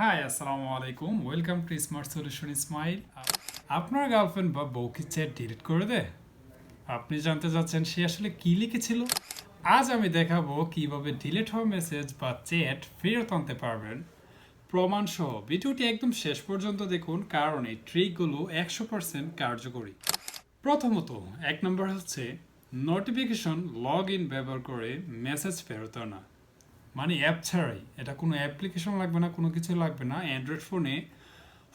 High আসসালামু আলাইকুম welcome to smart solution smile আপনার গার্লফ্রেন্ড বা বউ কি চ্যাট ডিলিট করে দেয়? আপনি জানতে চাচ্ছেন সে আসলে কি লিখেছিল? আজ আমি দেখাবো কীভাবে ডিলিট হওয়া মেসেজ বা চ্যাট ফেরত আনতে পারবেন। প্রমাণ সহ ভিডিওটি একদম শেষ পর্যন্ত দেখুন, কারণ এই ট্রিকগুলো একশো পার্সেন্ট কার্যকরী। প্রথমত, এক নম্বর হচ্ছে নোটিফিকেশন লগ ইন ব্যবহার করে মেসেজ ফেরত আনা। মানে অ্যাপ ছাড়াই। এটা কোনো অ্যাপ্লিকেশন লাগবে না, কোনো কিছু লাগবে না। অ্যান্ড্রয়েড ফোনে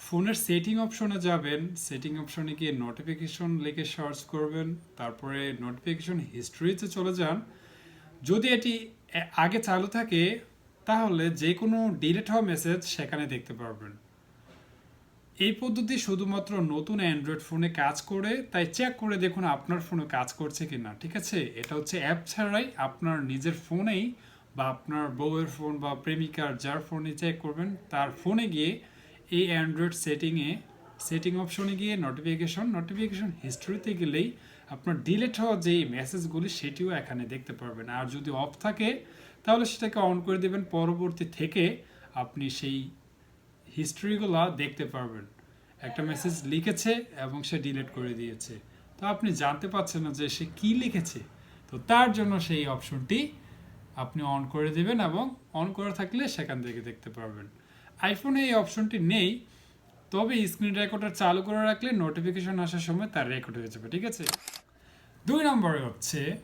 ফোনের সেটিং অপশনে যাবেন। সেটিং অপশনে গিয়ে নোটিফিকেশন লিখে সার্চ করবেন। তারপরে নোটিফিকেশন হিস্ট্রিতে চলে যান। যদি এটি আগে চালু থাকে, তাহলে যে কোনো ডিলেট হওয়া মেসেজ সেখানে দেখতে পারবেন। এই পদ্ধতি শুধুমাত্র নতুন অ্যান্ড্রয়েড ফোনে কাজ করে। তাই চেক করে দেখুন আপনার ফোনে কাজ করছে কি না ঠিক আছে? এটা হচ্ছে অ্যাপ ছাড়াই আপনার নিজের ফোনেই বা আপনার বউয়ের ফোন বা প্রেমিকার যার ফোনে চেক করবেন, তার ফোনে গিয়ে এই অ্যান্ড্রয়েড সেটিংয়ে সেটিং অপশনে গিয়ে নোটিফিকেশন নোটিফিকেশন হিস্ট্রিতে গেলেই আপনার ডিলেট হওয়া যেই মেসেজগুলি সেটিও এখানে দেখতে পারবেন। আর যদি অফ থাকে, তাহলে সেটাকে অন করে দেবেন, পরবর্তী থেকে আপনি সেই হিস্ট্রিগুলো দেখতে পারবেন। একটা মেসেজ লিখেছে এবং সে ডিলিট করে দিয়েছে। তো আপনি জানতে পারছেন না যে সে কি লিখেছে। তো তার জন্য সেই অপশনটি আপনি অন করে দেবেন এবং অন করা থাকলে সেখান থেকে দেখতে পারবেন। আইফোনে এই অপশনটি নেই, তবে স্ক্রিন রেকর্ডার চালু করে রাখলে নোটিফিকেশন আসার সময় তার রেকর্ড হয়ে যাবে, ঠিক আছে? দুই নম্বরে হচ্ছে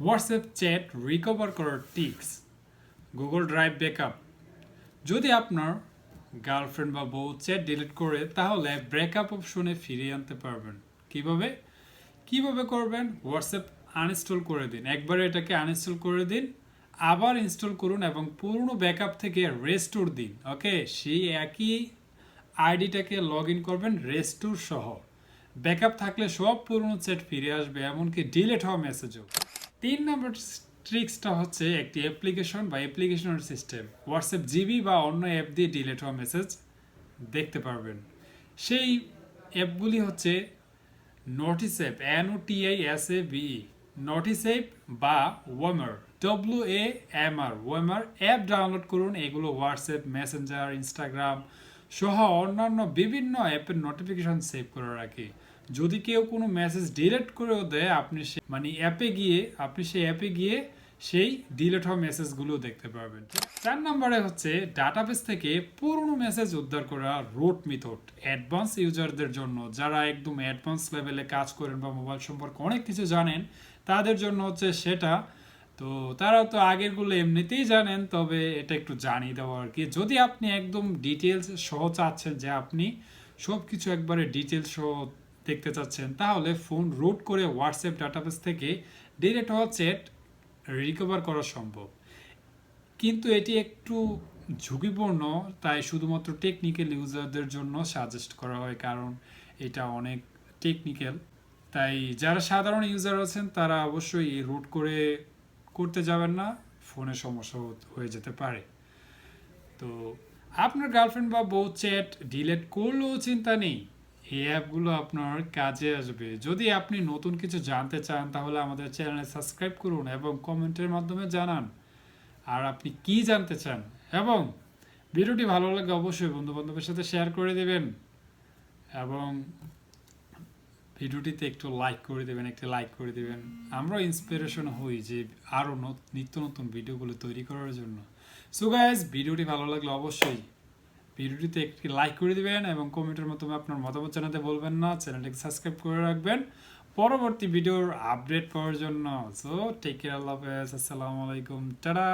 হোয়াটসঅ্যাপ চ্যাট রিকভার করার টিপস গুগল ড্রাইভ ব্যাকআপ যদি আপনার গার্লফ্রেন্ড বা বউ চ্যাট ডিলিট করে, তাহলে ব্রেকআপ অপশনে ফিরিয়ে আনতে পারবেন। কীভাবে? কীভাবে করবেন? হোয়াটসঅ্যাপ আনইনস্টল করে দিন। একবার এটাকে আনইনস্টল করে দিন আবার ইনস্টল করুন এবং পুরনো ব্যাকআপ থেকে রেস্টোর দিন ওকে সেই একই আইডিটাকে লগ ইন করবেন রেস্টোর সহ। ব্যাকআপ থাকলে সব পুরনো সেট ফিরে আসবে, এমনকি ডিলেট হওয়া মেসেজও তিন নম্বর ট্রিক্সটা হচ্ছে একটি অ্যাপ্লিকেশন বা অ্যাপ্লিকেশনের সিস্টেম হোয়াটসঅ্যাপ জিবি বা অন্য অ্যাপ দিয়ে ডিলেট হওয়া মেসেজ দেখতে পারবেন। সেই অ্যাপগুলি হচ্ছে notice app N O T I S A B notice app বা wamr W A M R wamr app download করুন। এগুলো হোয়াটসঅ্যাপ মেসেঞ্জার ইনস্টাগ্রাম সহ অন্যান্য বিভিন্ন অ্যাপের নোটিফিকেশন সেভ করে রাখে। যদি কেউ কোনো মেসেজ ডিলিট করেও দেয়, আপনি সে মানে অ্যাপে গিয়ে, আপনি সেই অ্যাপে গিয়ে সেই ডিলিট হওয়া মেসেজগুলো দেখতে পারবেন। চার নম্বরে হচ্ছে ডাটাবেস থেকে পুরনো মেসেজ উদ্ধার করা রুট মেথড অ্যাডভান্স ইউজারদের জন্য। যারা একদম অ্যাডভান্স লেভেলে কাজ করেন বা মোবাইল সম্পর্কে অনেক কিছু জানেন তাদের জন্য হচ্ছে সেটা। তো তারা তো আগেরগুলো এমনিতেই জানেন, তবে এটা একটু জানিয়ে দেওয়া আর কি। যদি আপনি একদম ডিটেলস সহ চাচ্ছেন যে আপনি সব কিছু একবারে ডিটেলস সহ দেখতে চাচ্ছেন, তাহলে ফোন রুট করে হোয়াটসঅ্যাপ ডাটাবেস থেকে ডিরেক্ট চ্যাট রিকভার করা সম্ভব। কিন্তু এটি একটু ঝুঁকিপূর্ণ, তাই শুধুমাত্র টেকনিক্যাল ইউজারদের জন্য সাজেস্ট করা হয়, কারণ এটা অনেক টেকনিক্যাল তাই যারা সাধারণ ইউজার আছেন, তারা অবশ্যই এই রুট করে করতে যাবেন না। ফোনে সমস্যা হয়ে যেতে পারে। তো আপনার গার্লফ্রেন্ড বা বউ চ্যাট ডিলেট করলেও চিন্তা নেই। এই অ্যাপগুলো আপনার কাজে আসবে। যদি আপনি নতুন কিছু জানতে চান, তাহলে আমাদের চ্যানেলে সাবস্ক্রাইব করুন এবং কমেন্টের মাধ্যমে জানান আর আপনি কি জানতে চান। এবং ভিডিওটি ভালো লাগে অবশ্যই বন্ধু বান্ধবের সাথে শেয়ার করে দেবেন। এবং ভিডিওটিতে একটু লাইক করে দেবেন, একটু লাইক করে দেবেন। আমরা ইন্সপিরেশন হই যে আরও নিত্য নতুন ভিডিওগুলো তৈরি করার জন্য। সো গাইজ ভিডিওটি ভালো লাগলে অবশ্যই ভিডিওটিতে একটি লাইক করে দিবেন এবং কমেন্টের মাধ্যমে আপনার মতামত জানাতে বলবেন না। চ্যানেলটিকে সাবস্ক্রাইব করে রাখবেন। পরবর্তী ভিডিওর আপডেট পাওয়ার জন্য। সো টেক কেয়ার আল্লাহ আসসালামু আলাইকুম। টাটা